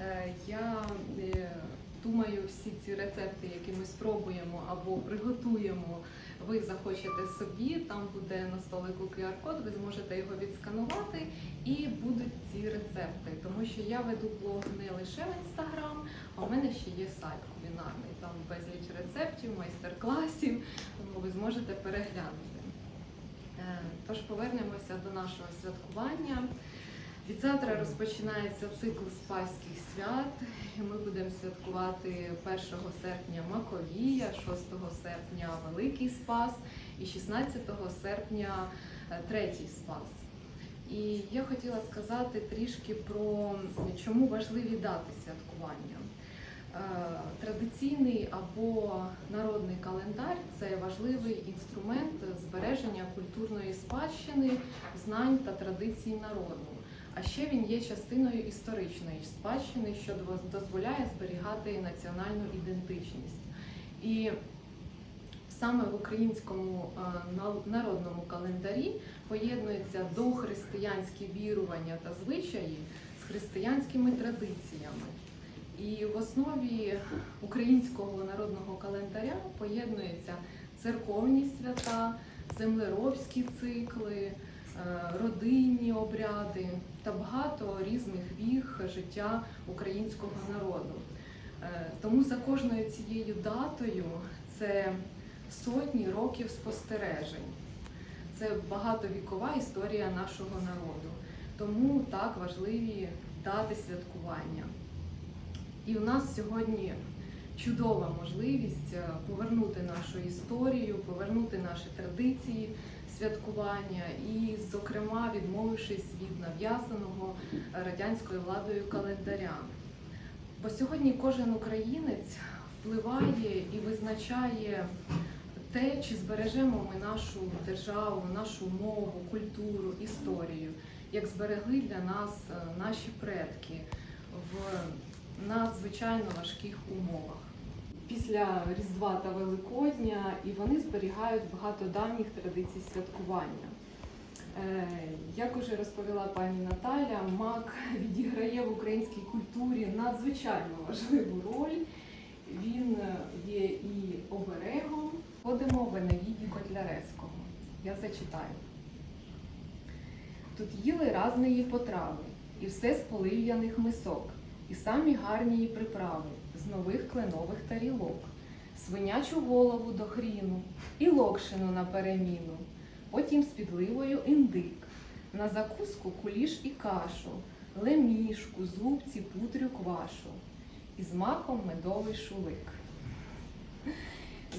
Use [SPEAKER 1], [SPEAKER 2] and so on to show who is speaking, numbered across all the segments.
[SPEAKER 1] Е, Я е, думаю, всі ці рецепти, які ми спробуємо або приготуємо, ви захочете собі. Там буде на столику QR-код, ви зможете його відсканувати, і будуть ці рецепти. Тому що я веду блог не лише в інстаграм, а у мене ще є сайт кулінарний. Там безліч рецептів, майстер-класів, тому ви зможете переглянути. Е, Тож повернемося до нашого святкування. Від завтра розпочинається цикл Спаських свят. Ми будемо святкувати 1 серпня Маковія, 6 серпня Великий Спас і 16 серпня е, Третій Спас. І я хотіла сказати трішки про чому важливі дати святкування. Е, Традиційний або народний календар це важливий інструмент збереження культурної спадщини, знань та традицій народу. А ще він є частиною історичної спадщини, що дозволяє зберігати національну ідентичність. І саме в українському е, народному календарі поєднуються дохристиянські вірування та звичаї з християнськими традиціями. І в основі українського народного календаря поєднуються церковні свята, землеробські цикли, родинні обряди та багато різних віх життя українського народу. Е, Тому за кожною цією датою це сотні років спостережень. Це багатовікова історія нашого народу. Тому так важливі дати святкування. І у нас сьогодні чудова можливість е, повернути нашу історію, повернути наші традиції святкування і, зокрема, відмовившись від нав'язаного радянською владою календаря. Бо сьогодні кожен українець впливає і визначає те, чи збережемо ми нашу державу, нашу мову, культуру, історію, як зберегли для нас е, наші предки в надзвичайно важких умовах. Після Різдва та Великодня і вони зберігають багато давніх традицій святкування. Е, Як уже розповіла пані Наталя, мак відіграє в українській культурі надзвичайно важливу роль. Він є і оберегом. Ходимо в Енеїді Котляревського. Я зачитаю. Тут їли разної потрави, і все з полив'яних мисок, і самі гарні її приправи з нових кленових тарілок, свинячу голову до хріну і локшину на переміну, потім з підливою індик, на закуску куліш і кашу, лемішку, зубці, путрю квашу, і з маком медовий шулик.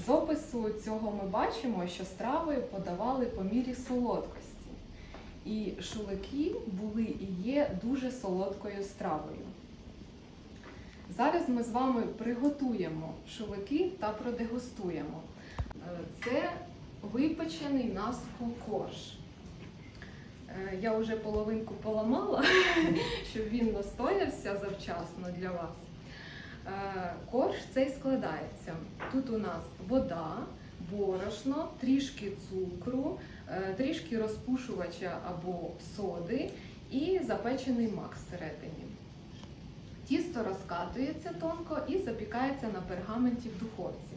[SPEAKER 1] З опису цього ми бачимо, що страви подавали по мірі солодкості. І шулики були і є дуже солодкою стравою. Зараз ми з вами приготуємо шулики та продегустуємо. Е, Це випечений наспу корж. Е, Я вже половинку поламала, щоб він настоявся завчасно для вас. Е, Корж цей складається. Тут у нас вода, борошно, трішки цукру, трішки розпушувача або соди і запечений мак всередині. Тісто розкатується тонко і запікається на пергаменті в духовці.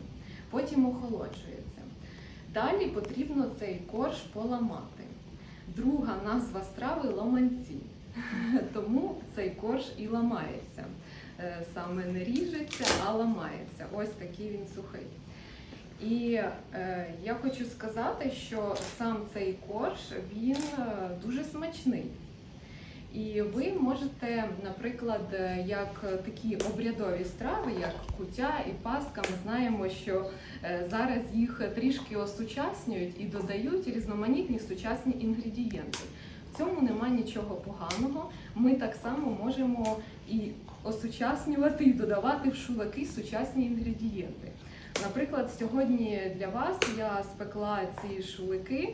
[SPEAKER 1] Потім охолоджується. Далі потрібно цей корж поламати. Друга назва страви ломанці. Тому цей корж і ламається. Е, Саме не ріжеться, а ламається. Ось такий він сухий. І е, я хочу сказати, що сам цей корж він е, дуже смачний. І ви можете, наприклад, е, як такі обрядові страви, як куття і паска, ми знаємо, що е, зараз їх трішки осучаснюють і додають різноманітні сучасні інгредієнти. В цьому нема нічого поганого. Ми так само можемо і осучаснювати, і додавати в шулаки сучасні інгредієнти. Наприклад, сьогодні для вас я спекла ці шулики